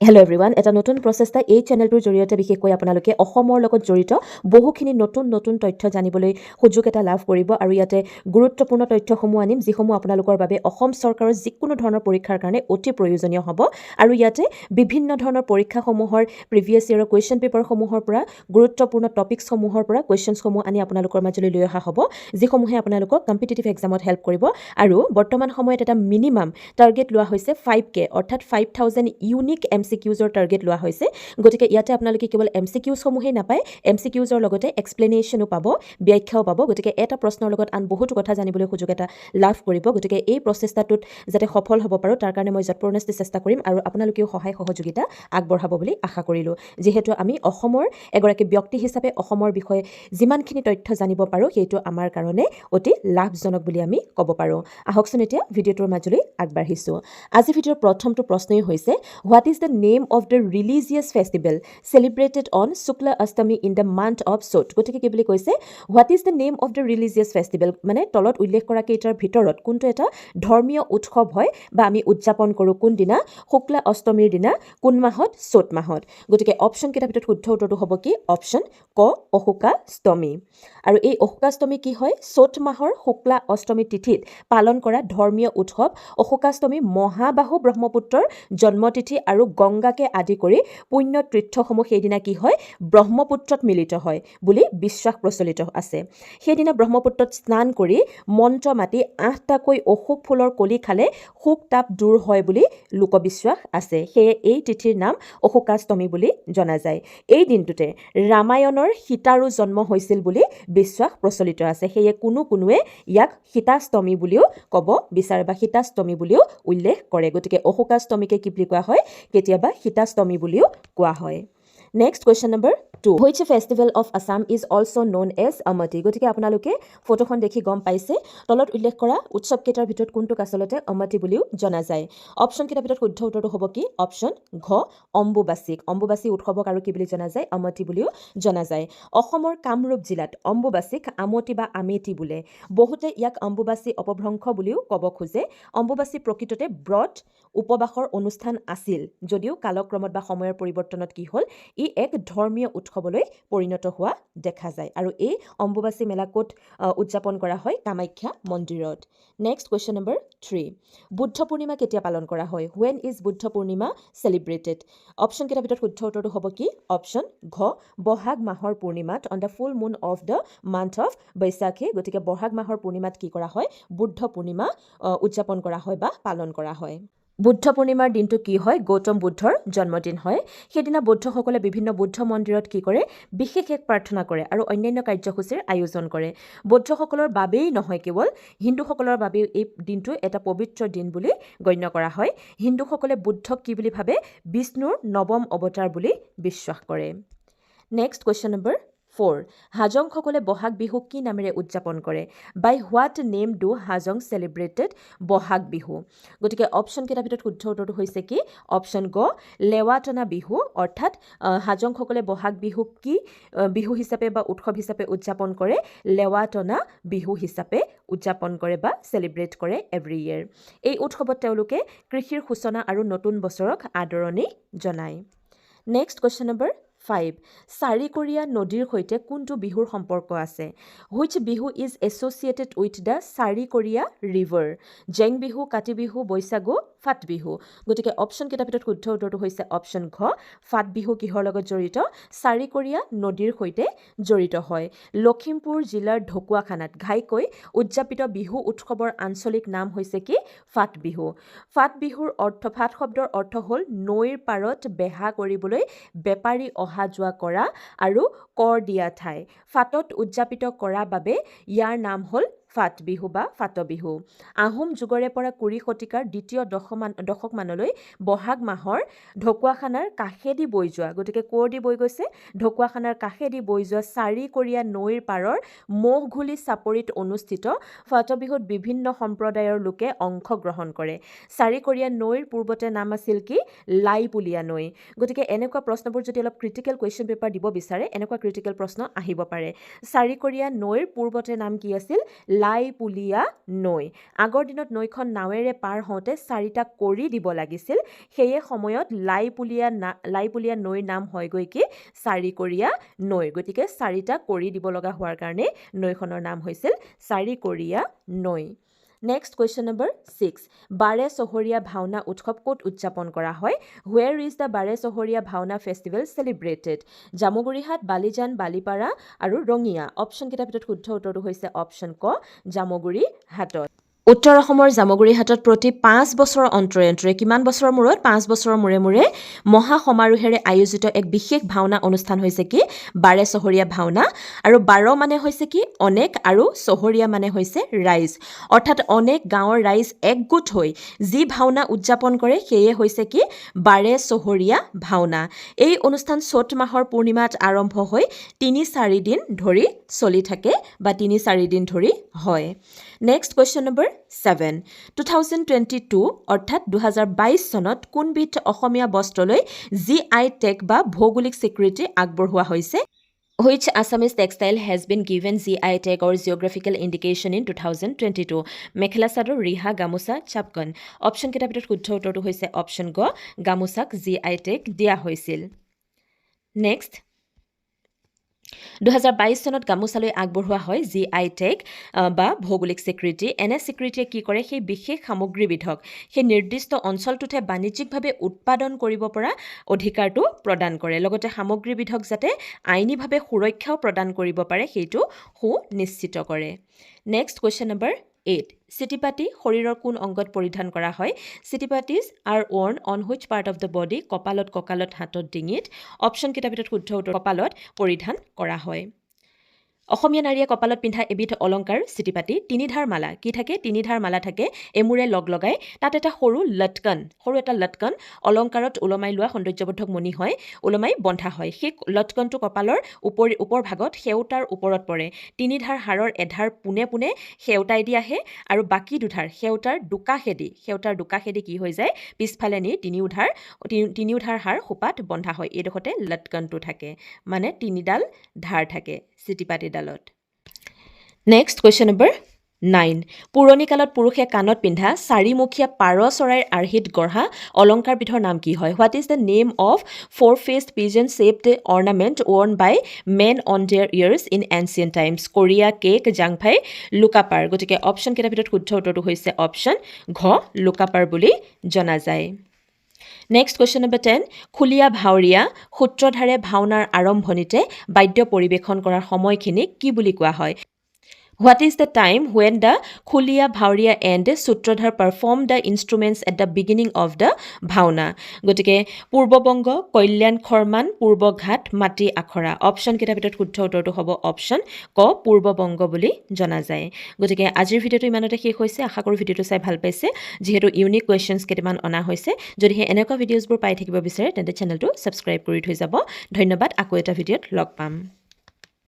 Hello everyone এটা নতুন প্ৰচেষ্টা এই চেনেলটোৰ জৰিয়তে বিশেষকৈ আপোনালোকে অসমৰ লগত জড়িত বহুখিনি নতুন নতুন তথ্য জানিবলৈ সুযোগ এটা লাভ কৰিব আৰু ইয়াতে গুৰুত্বপূৰ্ণ তথ্যসমূহ আনিম যিসমূহ আপোনালোকৰ বাবে অসম চৰকাৰৰ যিকোনো ধৰণৰ পৰীক্ষাৰ কাৰণে অতি প্ৰয়োজনীয় হ'ব। আৰু ইয়াতে বিভিন্ন ধৰণৰ পৰীক্ষাসমূহৰ প্ৰিভিয়াছ ইয়েৰৰ কুৱেশ্যন পেপাৰসমূহৰ পৰা গুৰুত্বপূৰ্ণ টপিকছসমূহৰ পৰা কুৱেশ্যনছসমূহ আনি আপোনালোকৰ মাজলৈ লৈ অহা হ'ব যিসমূহে আপোনালোকক কম্পিটিটিভ এক্সামত হেল্প কৰিব। আৰু বৰ্তমান সময়ত এটা মিনিমাম টাৰ্গেট লোৱা হৈছে ফাইভ কে অৰ্থাৎ five thousand unique M C কিউজৰ target লোৱা হৈছে। গতিকে ইয়াতে আপোনালোকে কেৱল এম চি কিউজসমূহেই নাপায় এম চি কিউজৰ লগতে এক্সপ্লেনেশ্যনো পাব ব্যাখ্যাও পাব। গতিকে এটা প্ৰশ্নৰ লগত আন বহুতো কথা জানিবলৈ সুযোগ এটা লাভ কৰিব। গতিকে এই প্ৰচেষ্টাটোত যাতে সফল হ'ব পাৰোঁ তাৰ কাৰণে মই যৎপৰোনাস্তি চেষ্টা কৰিম আৰু আপোনালোকেও সহায় সহযোগিতা আগবঢ়াব বুলি আশা কৰিলোঁ। যিহেতু আমি অসমৰ এগৰাকী ব্যক্তি হিচাপে অসমৰ বিষয়ে যিমানখিনি তথ্য জানিব পাৰোঁ সেইটো আমাৰ কাৰণে অতি লাভজনক বুলি আমি ক'ব পাৰোঁ। আহকচোন এতিয়া ভিডিঅ'টোৰ মাজলৈ আগবাঢ়িছোঁ। আজি ভিডিঅ'ৰ প্ৰথমটো প্ৰশ্নই হৈছে what is the name of the religious festival celebrated on Shukla Ashtami in the month of Chot গতিকে কি বুলি কৈছে? What is the name of the religious festival মানে তলত উল্লেখ কৰা কেইটাৰ ভিতৰত কোনটো এটা ধৰ্মীয় উৎসৱ হয় বা আমি উদযাপন কৰোঁ কোনদিনা? শুক্লা অষ্টমীৰ দিনা কোন মাহত? চ'ত মাহত। গতিকে অপশ্যন কেইটাৰ ভিতৰত শুদ্ধ উত্তৰটো হ'ব কি? অপশ্যন ক অশোকাষ্টমী আৰু এই অশোকাষ্টমী কি হয়? চ'ত মাহৰ শুক্লা অষ্টমী তিথিত পালন কৰা ধৰ্মীয় উৎসৱ অশোকাষ্টমী মহাবাহু ব্ৰহ্মপুত্ৰৰ জন্মতিথি আৰু গংগাকে আদি কৰি পুণ্য তীৰ্থসমূহ সেইদিনা কি হয়? ব্ৰহ্মপুত্ৰত মিলিত হয় বুলি বিশ্বাস প্ৰচলিত আছে। সেইদিনা ব্ৰহ্মপুত্ৰত স্নান কৰি মন্ত্ৰ মাতি আঠটাকৈ অশোক ফুলৰ কলি খালে শোক তাপ দূৰ হয় বুলি লোকবিশ্বাস আছে। সেয়ে এই তিথিৰ নাম অশোকাষ্টমী বুলি জনা যায়। এই দিনটোতে ৰামায়ণৰ সীতাৰো জন্ম হৈছিল বুলি বিশ্বাস প্ৰচলিত আছে। সেয়ে কোনো কোনোৱে ইয়াক সীতাষ্টমী বুলিও ক'ব বিচাৰে বা সীতাষ্টমী বুলিও উল্লেখ কৰে। গতিকে অশোকাষ্টমীকে কি বুলি কোৱা হয়? কেতিয়াবা সীতাষ্টমী বুলিও কোৱা হয়। Next question number two which festival of Assam is also' known as Amoti গতিকে আপোনালোকে ফটোখন দেখি গম পাইছে। তলত উল্লেখ কৰা উৎসৱকেইটাৰ ভিতৰত কোনটোক আচলতে অমতি বুলিও জনা যায়। অপশ্যনকেইটাৰ ভিতৰত শুদ্ধ উত্তৰটো হ'ব কি? অপশ্যন ঘ, অম্বুবাচীক। অম্বুবাচী উৎসৱক আৰু কি বুলি জনা যায়? অমতি বুলিও জনা যায়। অসমৰ কামৰূপ জিলাত অম্বুবাচীক আমতি বা আমেতি বোলে। বহুতে ইয়াক অম্বুবাচী অপভ্ৰংশ বুলিও ক'ব খোজে। অম্বুবাচী প্ৰকৃততে ব্ৰত উপবাসৰ অনুষ্ঠান আছিল। যদিও কালক্ৰমত বা সময়ৰ পৰিৱৰ্তনত কি হ'ল? ই এক ধৰ্মীয় উৎসৱলৈ পৰিণত হোৱা দেখা যায়। আৰু এই অম্বুবাচী মেলা ক'ত উদযাপন কৰা হয়? কামাখ্যা মন্দিৰত। Next question number three Buddha Purnima কেতিয়া পালন কৰা হয়? When is Buddha Purnima celebrated অপশ্যনকেইটাৰ ভিতৰত শুদ্ধ উত্তৰটো হ'ব কি? অপশ্যন ঘ বহাগ মাহৰ পূৰ্ণিমাত on the full moon of the month of Baishakhi গতিকে বহাগ মাহৰ পূৰ্ণিমাত কি কৰা হয়? বুদ্ধ পূৰ্ণিমা উদযাপন কৰা হয় বা পালন কৰা হয়। বুদ্ধ পূৰ্ণিমাৰ দিনটো কি হয়? গৌতম বুদ্ধৰ জন্মদিন হয়। সেইদিনা বৌদ্ধসকলে বিভিন্ন বুদ্ধ মন্দিৰত কি কৰে? বিশেষ এক প্ৰাৰ্থনা কৰে আৰু অন্যান্য কাৰ্যসূচীৰ আয়োজন কৰে। বৌদ্ধসকলৰ বাবেই নহয় কেৱল হিন্দুসকলৰ বাবেও এই দিনটো এটা পবিত্ৰ দিন বুলি গণ্য কৰা হয়। হিন্দুসকলে বুদ্ধক কি বুলি ভাবে? বিষ্ণুৰ নৱম অৱতাৰ বুলি বিশ্বাস কৰে। নেক্সট কুৱেশ্যন নম্বৰ ফ'ৰ, হাজংসকলে বহাগ বিহুক কি নামেৰে উদযাপন কৰে? By what name do Hajong celebrated Bohag Bihu? গতিকে অপশ্যনকেইটাৰ ভিতৰত শুদ্ধ উত্তৰটো হৈছে কি? অপশ্যন গ, লেৱাটনা বিহু, অৰ্থাৎ হাজংসকলে বহাগ বিহুক কি বিহু হিচাপে বা উৎসৱ হিচাপে উদযাপন কৰে? লেৱাটনা বিহু হিচাপে উদযাপন কৰে বা চেলিব্ৰেট কৰে এভৰি ইয়েৰ এই উৎসৱত তেওঁলোকে কৃষিৰ সূচনা আৰু নতুন বছৰক আদৰণি জনায়। Next question number five Charikoria নদীৰ সৈতে কোনটো বিহুৰ সম্পৰ্ক আছে? Which Bihu is associated with the Charikoria river Jeng Bihu Kati Bihu Baisagu Phat Bihu. গতিকে অপশ্যনকেইটাৰ ভিতৰত শুদ্ধ উত্তৰটো হৈছে অপশ্যন ঘ। ফাট বিহু কিহৰ লগত জড়িত? চাৰিকৰীয়া নদীৰ সৈতে জড়িত হয়। লখিমপুৰ জিলাৰ ঢকুৱাখানাত ঘাইকৈ উদযাপিত বিহু উৎসৱৰ আঞ্চলিক নাম হৈছে কি? ফাট বিহু। ফাট বিহুৰ অৰ্থ ফাট শব্দৰ অৰ্থ হ'ল নৈৰ পাৰত বেহা কৰিবলৈ বেপাৰী অহা যোৱা কৰা আৰু কৰ দিয়া ঠাই। ফাটত উদযাপিত কৰা বাবে ইয়াৰ নাম হ'ল ফাট বিহু বা ফাট বিহু আহোম যুগৰে পৰা কুৰি শতিকাৰ দ্বিতীয় দশমান দশকমানলৈ বহাগ মাহৰ ঢকুৱাখানাৰ কাষেদি বৈ যোৱা গতিকে ক'ৰ দি বৈ গৈছে? ঢকুৱাখানাৰ কাষেদি বৈ যোৱা চাৰিকৰীয়া নৈৰ পাৰৰ ম'হঘুলি চাপৰিত অনুষ্ঠিত ফাট বিহুত বিভিন্ন সম্প্ৰদায়ৰ লোকে অংশগ্ৰহণ কৰে। চাৰিকৰীয়া নৈৰ পূৰ্বতে নাম আছিল কি? লাইপুলীয়া নৈ। গতিকে এনেকুৱা প্ৰশ্নবোৰ যদি অলপ ক্ৰিটিকেল কুৱেশ্যন পেপাৰ দিব বিচাৰে এনেকুৱা ক্ৰিটিকেল প্ৰশ্ন আহিব পাৰে। চাৰিকৰীয়া নৈৰ পূৰ্বতে নাম কি আছিল? লাইপুলীয়া নৈ। আগৰ দিনত নৈখন নাৱেৰে পাৰ হওঁতে চাৰিটা কৰি দিব লাগিছিল। সেয়ে সময়ত লাইপুলীয়া না লাইপুলীয়া নৈৰ নাম হয়গৈ কি? চাৰিকৰীয়া নৈ। গতিকে চাৰিটা কৰি দিব লগা হোৱাৰ কাৰণে নৈখনৰ নাম হৈছিল চাৰিকৰীয়া নৈ। নেক্সট কুৱেশ্যন নম্বৰ ছিক্স বাৰে চহৰীয়া ভাওনা উৎসৱ ক'ত উদযাপন কৰা হয়? Where is the Bare Sahariya Bhaona festival celebrated Jamugurihat Balijan Balipara আৰু ৰঙিয়া। অপশ্যনকেইটাৰ ভিতৰত শুদ্ধ উত্তৰটো হৈছে অপশ্যন ক জামুগুৰি হাটত উত্তৰ অসমৰ জামুগুৰিহাটত প্ৰতি পাঁচ বছৰৰ অন্তৰে অন্তৰে কিমান বছৰৰ মূৰত? পাঁচ বছৰৰ মূৰে মূৰে মহা সমাৰোহেৰে আয়োজিত এক বিশেষ ভাওনা অনুষ্ঠান হৈছে কি? বাৰে চহৰীয়া ভাওনা। আৰু বাৰ মানে হৈছে কি? অনেক আৰু চহৰীয়া মানে হৈছে ৰাইজ। অৰ্থাৎ অনেক গাঁৱৰ ৰাইজ একগোট হৈ যি ভাওনা উদযাপন কৰে সেয়ে হৈছে কি? বাৰে চহৰীয়া ভাওনা। এই অনুষ্ঠান চ'ত মাহৰ পূৰ্ণিমাত আৰম্ভ হৈ তিনি চাৰিদিন ধৰি চলি থাকে বা তিনি চাৰিদিন ধৰি হয়। Next question number seven two thousand twenty two অৰ্থাৎ দুহেজাৰ বাইছ চনত কোনবিধ অসমীয়া বস্ত্ৰলৈ জি আই টেগ বা ভৌগোলিক স্বীকৃতি আগবঢ়োৱা হৈছে? Been given G I tag or geographical indication in two thousand twenty two mekhela chador, riha, gamosa, চাপকন। অপশ্যনকেইটাৰ ভিতৰত শুদ্ধ উত্তৰটো হৈছে অপশ্যন গ। গামোচাক জি আই টেগ দিয়া হৈছিল। নেক্সট দুহেজাৰ বাইছ চনত গামোচালৈ আগবঢ়োৱা হয় জি আই টেগ বা ভৌগোলিক স্বীকৃতি এনে স্বীকৃতিয়ে কি কৰে? সেই বিশেষ সামগ্ৰীবিধক, সেই নিৰ্দিষ্ট অঞ্চলটোতহে বাণিজ্যিকভাৱে উৎপাদন কৰিব পৰা অধিকাৰটো প্ৰদান কৰে। লগতে সামগ্ৰীবিধক যাতে আইনীভাৱে সুৰক্ষাও প্ৰদান কৰিব পাৰে, সেইটো সুনিশ্চিত কৰে। নেক্সট কুৱেশ্যন নম্বৰ এইট চিটিপাটি শৰীৰৰ কোন অংগত পৰিধান কৰা হয়? Chitipatis are worn on which part of the body কপালত, কঁকালত, হাতত ডিঙিত। অপশ্যনকেইটাৰ ভিতৰত শুদ্ধ উত্তৰ, কপালত পৰিধান কৰা হয়। অসমীয়া নাৰীয়ে কপালত পিন্ধা এবিধ অলংকাৰ চিটিপাতি তিনিধাৰ মালা। কি থাকে? তিনিধাৰ মালা থাকে এমূৰে লগ লগাই। তাত এটা সৰু লটকন সৰু এটা লটকন অলংকাৰত ওলমাই লোৱা সৌন্দৰ্যবৰ্ধক মণি হয় ওলমাই বন্ধা হয়। সেই লটকনটো কপালৰ উপৰি ওপৰ ভাগত সেউতাৰ ওপৰত পৰে। তিনিধাৰ হাৰৰ এধাৰ পোনে পোনে সেউতাই দি আহে আৰু বাকী দুধাৰ সেউতাৰ দুকাষেদি। সেউতাৰ দুকাষেদি কি হৈ যায়? পিছফালে নি তিনিওধাৰ তিনি- তিনিওধাৰ হাৰ সোপাত বন্ধা হয়। এইডোখৰতে লটকনটো থাকে। মানে তিনিডাল ধাৰ থাকে চিটিপাতিডালত নেক্সট কুৱেশ্যন নম্বৰ নাইন পুৰণি কালত পুৰুষে কাণত পিন্ধা চাৰিমুখীয়া পাৰ চৰাইৰ আৰ্হিত গঢ়া অলংকাৰবিধৰ নাম কি হয়? What is the name of four faced pigeon shaped ornament worn by men on their ears in ancient times Koriya Kek Jangphai Lukapar গতিকে অপশ্যনকেইটাৰ ভিতৰত শুদ্ধ উত্তৰটো হৈছে অপশ্যন ঘ লুকাপাৰ বুলি জনা যায়। নেক্সট কুৱেশ্যন নম্বৰ টেন খুলীয়া ভাৱৰীয়া সূত্ৰধাৰে ভাওনাৰ আৰম্ভণিতে বাদ্য পৰিৱেশন কৰাৰ সময়খিনিক কি বুলি কোৱা হয় what is the time when the Khuliya Bhaoriya and Sutradhar perform the instruments at the beginning of the Bhaona গতিকে পূৰ্ববংগ কল্যাণ খৰ্মান পূৰ্বঘাট মাটি আখৰা। অপশ্যনকেইটাৰ ভিতৰত শুদ্ধ উত্তৰটো হ'ব অপশ্যন ক পূৰ্ববংগ বুলি জনা যায়। গতিকে আজিৰ ভিডিঅ'টো ইমানতে শেষ হৈছে। আশা কৰোঁ ভিডিঅ'টো চাই ভাল পাইছে। যিহেতু ইউনিক কুৱেশ্যনছ কেইটামান অনা হৈছে যদিহে এনেকুৱা ভিডিঅ'জবোৰ পাই থাকিব বিচাৰে তেন্তে চেনেলটো ছাবস্ক্ৰাইব কৰি থৈ যাব। ধন্যবাদ। আকৌ এটা ভিডিঅ'ত লগ পাম।